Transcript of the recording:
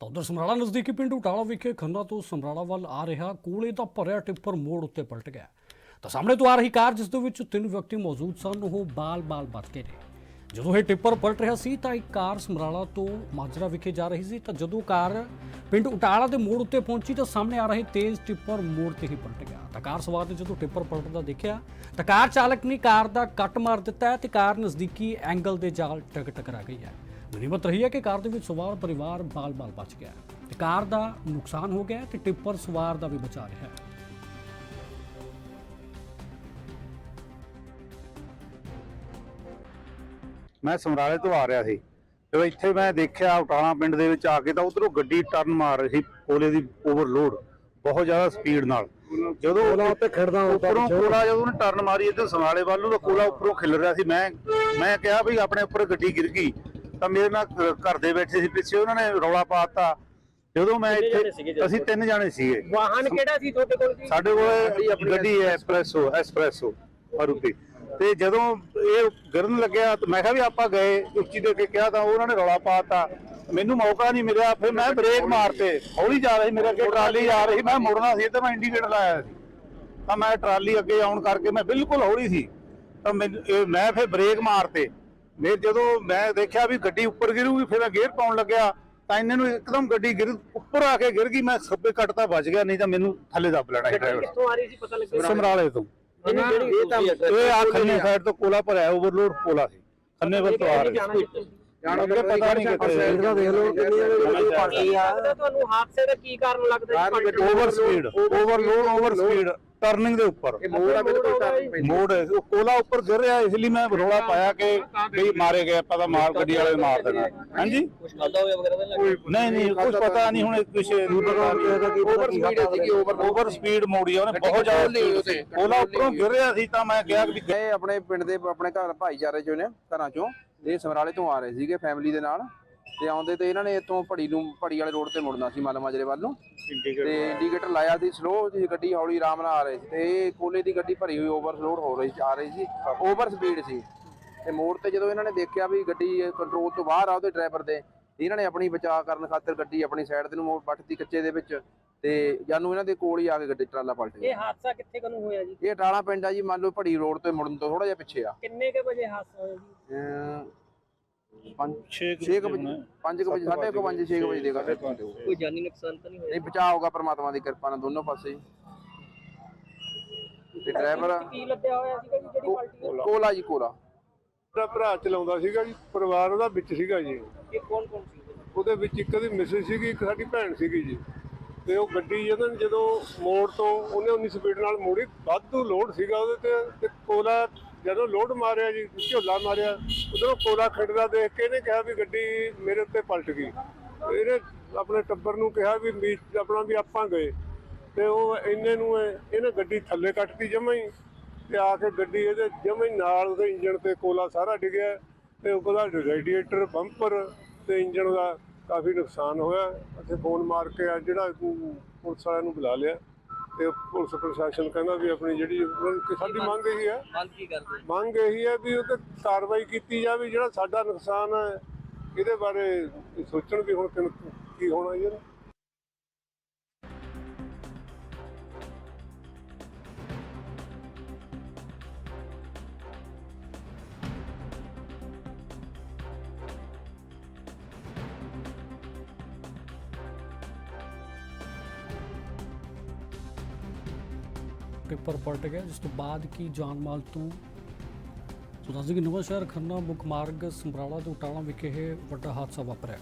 ਤਾਂ ਉਧਰ ਸਮਰਾਲਾ ਨਜ਼ਦੀਕੀ ਪਿੰਡ ਉਟਾਲਾ ਵਿਖੇ ਖੰਨਾ ਤੋਂ ਸਮਰਾਲਾ ਵੱਲ ਆ ਰਿਹਾ, ਕੋਲੇ ਦਾ ਭਰਿਆ ਟਿੱਪਰ ਮੋੜ ਉੱਤੇ ਪਲਟ ਗਿਆ। ਤਾਂ ਸਾਹਮਣੇ ਤੋਂ ਆ ਰਹੀ ਕਾਰ, ਜਿਸ ਦੇ ਵਿੱਚ ਤਿੰਨ ਵਿਅਕਤੀ ਮੌਜੂਦ ਸਨ, ਉਹ ਬਾਲ-ਬਾਲ ਬਚ ਗਏ ਨੇ। ਜਦੋਂ ਇਹ ਟਿੱਪਰ ਪਲਟ ਰਿਹਾ ਸੀ, ਤਾਂ ਇੱਕ ਕਾਰ ਸਮਰਾਲਾ ਤੋਂ ਮਾਜਰਾ ਵਿਖੇ ਜਾ ਰਹੀ ਸੀ। ਤਾਂ ਜਦੋਂ ਕਾਰ ਪਿੰਡ ਉਟਾਲਾ ਦੇ ਮੋੜ ਉੱਤੇ ਪਹੁੰਚੀ, ਤਾਂ ਸਾਹਮਣੇ ਆ ਰਹੇ ਤੇਜ਼ ਟਿੱਪਰ ਮੋੜ ਤੇ ਹੀ ਪਲਟ ਗਿਆ। ਤਾਂ ਕਾਰ ਸਵਾਰ ਨੇ ਜਦੋਂ ਟਿੱਪਰ ਪਲਟਦਾ ਦੇਖਿਆ, ਤਾਂ ਕਾਰ ਚਾਲਕ ਨੇ ਕਾਰ ਦਾ ਕੱਟ ਮਾਰ ਦਿੱਤਾ ਹੈ ਤੇ ਕਾਰ ਨਜ਼ਦੀਕੀ ਐਂਗਲ ਦੇ ਜਾਲ ਟਕ ਟਕਰਾ ਗਈ ਹੈ। ਗਨੀਮਤ ਰਹੀ ਹੈ ਕਿ ਕਾਰ ਦੇ ਵਿੱਚ ਸਵਾਰ ਪਰਿਵਾਰ ਬਾਲ-ਬਾਲ ਬਚ ਗਿਆ ਹੈ। ਤੇ ਕਾਰ ਦਾ ਨੁਕਸਾਨ ਹੋ ਗਿਆ ਤੇ ਟਿੱਪਰ ਸਵਾਰ ਦਾ ਵੀ ਬਚਾ ਰਿਹਾ ਹੈ। ਮੈਂ ਸਮਰਾਲੇ ਤੋਂ ਆ ਰਿਹਾ ਸੀ ਜਦੋਂ ਇੱਥੇ ਮੈਂ ਦੇਖਿਆ ਉਟਾਣਾ ਪਿੰਡ ਦੇ ਵਿੱਚ ਆ ਕੇ ਤਾਂ ਉਧਰੋਂ ਗੱਡੀ ਟਰਨ ਮਾਰ ਰਹੀ ਸੀ ਕੋਲੇ ਦੀ ਓਵਰਲੋਡ ਬਹੁਤ ਜ਼ਿਆਦਾ ਸਪੀਡ ਨਾਲ। ਜਦੋਂ ਕੋਲਾ ਉੱਤੇ ਖੜਦਾ ਉੱਪਰੋਂ ਕੋਲਾ ਜਦੋਂ ਉਹਨੇ ਟਰਨ ਮਾਰੀ ਇੱਧਰ ਸਮਰਾਲੇ ਵੱਲ ਨੂੰ ਤਾਂ ਕੋਲਾ ਉੱਪਰੋਂ ਖਿਲ ਰਿਹਾ ਸੀ। ਮੈਂ ਮੈਂ ਕਿਹਾ ਵੀ ਆਪਣੇ ਉੱਪਰ ਗੱਡੀ ਗਿਰ ਗਈ। ਤਾਂ ਮੇਰੇ ਨਾਲ ਘਰ ਦੇ ਬੈਠੇ ਸੀ ਪਿੱਛੇ ਉਹਨਾਂ ਨੇ ਰੌਲਾ ਪਾਤਾ ਜਦੋਂ ਮੈਂ ਇੱਥੇ ਅਸੀਂ ਤਿੰਨ ਜਾਣੇ ਸੀਗੇ। ਵਾਹਨ ਕਿਹੜਾ ਸੀ ਤੁਹਾਡੇ ਕੋਲ ਜੀ? ਸਾਡੇ ਕੋਲ ਗੱਡੀ ਹੈ। ਐਸਪ੍ਰੈਸੋ ਐਸਪ੍ਰੈਸੋ ਮਾਰੂਤੀ ਤੇ ਜਦੋਂ ਇਹ ਗਿਰਨ ਲੱਗਿਆ ਤਾਂ ਮੈਂ ਕਿਹਾ ਵੀ ਆਪਾਂ ਗਏ ਉੱਚੀ ਦੇ ਕੇ ਕਿਹਾ ਤਾਂ ਉਹਨਾਂ ਨੇ ਰੌਲਾ ਪਾਤਾ ਮੈਨੂੰ ਮੌਕਾ ਨਹੀਂ ਮਿਲਿਆ ਫਿਰ ਮੈਂ ਬ੍ਰੇਕ ਮਾਰਤੇ। ਹੌਲੀ ਜਾ ਰਹੀ ਮੇਰੇ ਅੱਗੇ ਟਰਾਲੀ ਆ ਰਹੀ ਮੈਂ ਮੁੜਨਾ ਸੀ ਤੇ ਮੈਂ ਇੰਡੀਕੇਟਰ ਲਾਇਆ ਸੀ। ਤਾਂ ਮੈਂ ਟਰਾਲੀ ਅੱਗੇ ਆਉਣ ਕਰਕੇ ਮੈਂ ਬਿਲਕੁਲ ਹੌਲੀ ਸੀ। ਤਾਂ ਮੈਂ ਫਿਰ ਬ੍ਰੇਕ ਮਾਰਤੇ। ਮੈਂ ਜਦੋਂ ਮੈਂ ਦੇਖਿਆ ਵੀ ਗੱਡੀ ਉੱਪਰ ਗਿਰੂਗੀ ਫਿਰ ਮੈਂ ਗੇਅਰ ਪਾਉਣ ਲੱਗਿਆ ਤਾਂ ਇਹਨਾਂ ਨੂੰ ਇੱਕਦਮ ਗੱਡੀ ਗਿਰ ਉੱਪਰ ਆ ਕੇ ਗਿਰ ਗਈ ਮੈਂ ਖੱਬੇ ਕੱਟ ਤਾਂ ਬਚ ਗਿਆ ਨਹੀਂ ਤਾਂ ਮੈਨੂੰ ਥੱਲੇ ਦੱਬ ਲੈਣਾ ਸੀ ਡਰਾਈਵਰ ਕਿੱਥੋਂ ਆ ਰਹੀ ਸੀ ਪਤਾ ਲੱਗਿਆ? ਸਮਰਾਲੇ ਤੋਂ। ਇਹ ਤਾਂ ਇਹ ਆ ਖੰਨੇ ਸਾਈਡ ਤੋਂ ਕੋਲਾ ਭਰਿਆ ਓਵਰਲੋਡ ਕੋਲਾ ਸੀ। ਖੰਨੇ ਵੱਲ ਤੋਂ ਆ ਰਿਹਾ। ਜਾਣਾ ਅੱਗੇ ਪਤਾ ਨਹੀਂ ਕਿੱਥੇ ਦੇਖ ਲਓ ਕਿੰਨੀ ਲੱਗਦਾ ਤੁਹਾਨੂੰ ਹਾਦਸੇ ਦਾ ਕੀ ਕਾਰਨ ਲੱਗਦਾ ਜੀ ਪਲਟਣ ਦਾ? Over speed overload over speed turning ਦੇ ਉੱਪਰ। ਮੋੜ ਆ ਬਿਲਕੁਲ turn ਮੋੜ ਹੈ, ਉਹ ਕੋਲਾ ਉੱਪਰ ਗਿਰ ਰਿਹਾ ਇਸ ਲਈ ਮੈਂ ਰੋਲਾ ਪਾਇਆ ਕਿ ਵੀ ਮਾਰੇ ਗਏ ਆਪਾਂ ਤਾਂ ਮਾਲ ਗੱਡੀ ਵਾਲੇ ਨੇ ਮਾਰ ਦੇਣਾ। ਹਾਂਜੀ? ਕੁਝ ਖਾਦਾ ਹੋਇਆ ਵਗੈਰਾ ਤਾਂ ਨਹੀਂ ਨਹੀਂ ਨਹੀਂ ਕੁਝ ਪਤਾ ਨਹੀਂ ਹੁਣ ਕੁਛ ਓਵਰ ਸਪੀਡ ਸੀਗੀ ਓਵਰ ਸਪੀਡ ਮੋੜੀ ਆ ਉਹਨੇ ਬਹੁਤ ਜ਼ਿਆਦਾ ਕੋਲਾ ਉੱਪਰੋਂ ਗਿਰ ਰਿਹਾ ਸੀ ਤਾਂ ਮੈਂ ਕਿਹਾ ਇਹ ਆਪਣੇ ਪਿੰਡ ਦੇ ਆਪਣੇ ਘਰ ਭਾਈਚਾਰੇ ਚੋਂ ਨੇ ਘਰਾਂ ਚੋਂ। ਇਹ ਸਮਰਾਲੇ ਤੋਂ ਆ ਰਹੇ ਸੀਗੇ ਫੈਮਿਲੀ ਦੇ ਨਾਲ। ਤੇ ਆਉਂਦੇ ਤੇ ਇਹਨਾਂ ਨੇ ਇੱਥੋਂ ਪੜੀ ਨੂੰ ਪੜੀ ਵਾਲੇ ਰੋਡ ਤੇ ਮੁੜਨਾ ਸੀ ਮਲ ਮਾਜਰੇ ਵੱਲ ਨੂੰ। ਤੇ ਇੰਡੀਕੇਟਰ ਲਾਇਆ ਸੀ ਸਲੋ ਸੀ ਗੱਡੀ ਹੌਲੀ ਆਰਾਮ ਨਾਲ ਆ ਰਹੀ ਸੀ। ਤੇ ਕੋਲੇ ਦੀ ਗੱਡੀ ਭਰੀ ਹੋਈ ਓਵਰਲੋਡ ਹੋ ਰਹੀ ਸੀ ਆ ਰਹੀ ਸੀ। ਓਵਰ ਸਪੀਡ ਸੀ। ਤੇ ਮੋੜ ਤੇ ਜਦੋਂ ਇਹਨਾਂ ਨੇ ਦੇਖਿਆ ਵੀ ਗੱਡੀ ਕੰਟਰੋਲ ਤੋਂ ਬਾਹਰ ਆ ਉਹਦੇ ਡਰਾਈਵਰ ਦੇ ਇਹਨਾਂ ਨੇ ਆਪਣੀ ਬਚਾਅ ਕਰਨ ਖਾਤਰ ਗੱਡੀ ਆਪਣੀ ਸਾਈਡ ਤੇ ਨੂੰ ਮੋੜ ਵੱਟਤੀ ਕੱਚੇ ਦੇ ਵਿੱਚ। ਤੇ ਜਾਨੂੰ ਇਹਨਾਂ ਦੇ ਕੋਲ ਹੀ ਆ ਕੇ ਗੱਡੀ ਟਰਾਲਾ ਪਲਟ ਇਹ ਗਿਆ ਹਾਦਸਾ ਕਿੱਥੇ ਕਨੂੰ ਹੋਇਆ ਜੀ? ਇਹ ਟਾਲਾ ਪਿੰਡ ਆ ਜੀ ਮੰਨ ਲਓ ਭੜੀ ਰੋਡ ਤੋਂ ਮੁੜਨ ਤੋਂ ਥੋੜਾ ਜਿਹਾ ਪਿੱਛੇ ਆ। ਕਿੰਨੇ ਕੇ ਵਜੇ ਹਾਦਸਾ ਹੋਇਆ ਜੀ? ਅਮ ਪੰਜ 6 ਵਜੇ 5 ਵਜੇ ਸਾਢੇ ਕੁ ਪੰਜ 6 ਵਜੇ ਦੇਗਾ ਕੋਈ ਜਾਨੀ ਨੁਕਸਾਨ ਤਾਂ ਨਹੀਂ ਹੋਇਆ? ਨਹੀਂ ਬਚਾਅ ਹੋਗਾ ਪ੍ਰਮਾਤਮਾ ਦੀ ਕਿਰਪਾ ਨਾਲ ਦੋਨੋਂ ਪਾਸੇ। ਹੀ। ਤੇ ਡਰਾਈਵਰ ਕੀ ਲੱਦਿਆ ਹੋਇਆ ਸੀਗਾ ਜੀ ਜਿਹੜੀ ਪਲਟੀ ਹੋਈ? ਕੋਲਾ ਜੀ ਕੋਲਾ। ਮੇਰਾ ਭਰਾ ਚਲਾਉਂਦਾ ਸੀਗਾ ਜੀ ਪਰਿਵਾਰ ਉਹਦਾ ਵਿੱਚ ਸੀਗਾ ਜੀ। ਇਹ ਕੌਣ ਕੌਣ ਸੀ ਉਹਦੇ ਵਿੱਚ ਇੱਕ ਉਹਦੀ ਮਿਸਿਸ ਸੀਗੀ ਇੱਕ ਸਾਡੀ ਭੈਣ ਸੀਗੀ ਜੀ। ਤੇ ਉਹ ਗੱਡੀ ਜਦੋਂ ਜਦੋਂ ਮੋੜ ਤੋਂ ਉਹਨੇ ਉਨੀ ਸਪੀਡ ਨਾਲ ਮੋੜੀ, ਵਾਧੂ ਲੋਡ ਸੀਗਾ ਉਹਦੇ ਤੇ ਤੇ ਕੋਲਾ ਜਦੋਂ ਲੋਡ ਮਾਰਿਆ ਜੀ, ਝੋਲਾ ਮਾਰਿਆ, ਉਧਰੋਂ ਕੋਲਾ ਖੜਦਾ ਦੇਖ ਕੇ ਇਹਨੇ ਕਿਹਾ ਵੀ ਗੱਡੀ ਮੇਰੇ ਉੱਤੇ ਪਲਟ ਗਈ। ਇਹਨੇ ਆਪਣੇ ਟੱਬਰ ਨੂੰ ਕਿਹਾ ਵੀ ਮੀਟ ਆਪਣਾ ਵੀ ਆਪਾਂ ਗਏ। ਤੇ ਉਹ ਇੰਨੇ ਨੂੰ ਇਹਨੇ ਗੱਡੀ ਥੱਲੇ ਕੱਟਤੀ ਜਮਾਂ ਹੀ, ਤੇ ਆ ਕੇ ਗੱਡੀ ਇਹਦੇ ਜਮਾਂ ਹੀ ਨਾਲ ਉਹਦੇ ਇੰਜਣ ਤੇ ਕੋਲਾ ਸਾਰਾ ਡਿੱਗਿਆ, ਤੇ ਉਹਦਾ ਰੇਡੀਏਟਰ, ਬੰਪਰ ਤੇ ਇੰਜਣ ਦਾ ਕਾਫੀ ਨੁਕਸਾਨ ਹੋਇਆ। ਅਸੀਂ ਫੋਨ ਮਾਰ ਕੇ ਆ ਜਿਹੜਾ ਪੁਲਿਸ ਵਾਲਿਆਂ ਨੂੰ ਬੁਲਾ ਲਿਆ ਤੇ ਪੁਲਿਸ ਪ੍ਰਸ਼ਾਸਨ ਕਹਿੰਦਾ ਵੀ ਆਪਣੀ ਜਿਹੜੀ ਸਾਡੀ ਮੰਗ ਇਹੀ ਹੈ। ਮੰਗ ਕੀ ਕਰਦੇ? ਮੰਗ ਇਹੀ ਹੈ ਵੀ ਉਹ ਤੇ ਕਾਰਵਾਈ ਕੀਤੀ ਜਾਵੇ ਜਿਹੜਾ ਸਾਡਾ ਨੁਕਸਾਨ ਹੈ ਇਹਦੇ ਬਾਰੇ ਸੋਚਣ ਵੀ ਹੁਣ ਕੀ ਹੋਣਾ ਜੀ ਇਹਦਾ। ਪਲਟ ਗਿਆ, ਜਿਸ ਤੋਂ ਬਾਅਦ ਕੀ ਜਾਨ ਮਾਲ ਤੋਂ ਸੋ ਦੱਸ ਕਿ ਨਵਾਂ ਸ਼ਹਿਰ ਖੰਨਾ ਮੁੱਖ ਮਾਰਗ ਸਮਰਾਲਾ ਤੋਂ ਟਾਲਾ ਵਿਖੇ ਇਹ ਵੱਡਾ ਹਾਦਸਾ ਵਾਪਰਿਆ